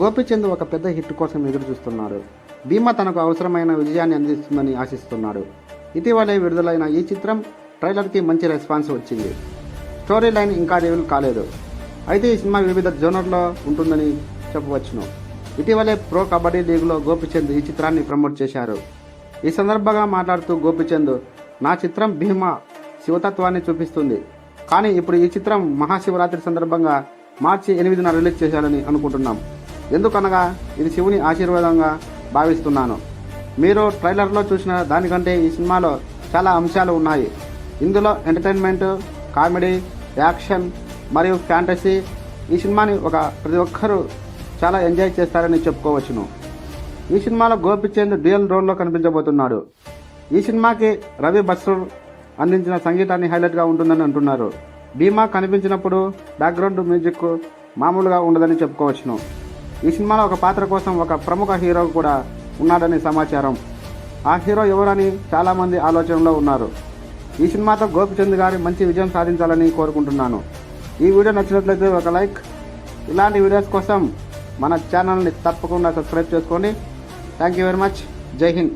గోపిచంద్ ఒక పెద్ద హిట్ కోసం ఎదురు చూస్తున్నారు భీమా తనకు అవసరమైన విజయాన్ని అందిస్తుందని ఆశిస్తున్నాడు. ఇటీవలే విడుదలైన ఈ చిత్రం ట్రైలర్కి మంచి రెస్పాన్స్ వచ్చింది. స్టోరీ లైన్ ఇంకా రివీల్ కాలేదు. అయితే ఈ సినిమా వివిధ జోనర్లో ఉంటుందని చెప్పవచ్చును. ఇటీవలే ప్రో కబడ్డీ లీగ్లో గోపిచంద్ ఈ చిత్రాన్ని ప్రమోట్ చేశారు. ఈ సందర్భంగా మాట్లాడుతూ గోపిచంద్ నా చిత్రం భీమా శివతత్వాన్ని చూపిస్తుంది. కానీ ఇప్పుడు ఈ చిత్రం మహాశివరాత్రి సందర్భంగా మార్చి ఎనిమిదిన రిలీజ్ చేశారని అనుకుంటున్నాం. ఎందుకనగా ఇది శివుని ఆశీర్వాదంగా భావిస్తున్నాను. మీరు ట్రైలర్లో చూసిన దానికంటే ఈ సినిమాలో చాలా అంశాలు ఉన్నాయి. ఇందులో ఎంటర్టైన్మెంట్ కామెడీ యాక్షన్ మరియు ఫ్యాంటసీ ఈ సినిమాని ఒక ప్రతి ఒక్కరూ చాలా ఎంజాయ్ చేస్తారని చెప్పుకోవచ్చును. ఈ సినిమాలో గోపిచంద్ డ్యూయల్ రోల్లో కనిపించబోతున్నాడు. ఈ సినిమాకి రవి బస్రూర్ అందించిన సంగీతాన్ని హైలైట్గా ఉంటుందని అంటున్నారు. భీమా కనిపించినప్పుడు బ్యాక్గ్రౌండ్ మ్యూజిక్ మామూలుగా ఉండదని చెప్పుకోవచ్చును. ఈ సినిమాలో ఒక పాత్ర కోసం ఒక ప్రముఖ హీరో కూడా ఉన్నాడని సమాచారం. ఆ హీరో ఎవరని చాలామంది ఆలోచనలో ఉన్నారు. ఈ సినిమాతో గోపిచంద్ గారి మంచి విజయం సాధించాలని కోరుకుంటున్నాను. ఈ వీడియో నచ్చినట్లయితే ఒక లైక్. ఇలాంటి వీడియోస్ కోసం మన ఛానల్ని తప్పకుండా సబ్స్క్రైబ్ చేసుకోండి. థ్యాంక్ యూ వెరీ మచ్ జై హింద్.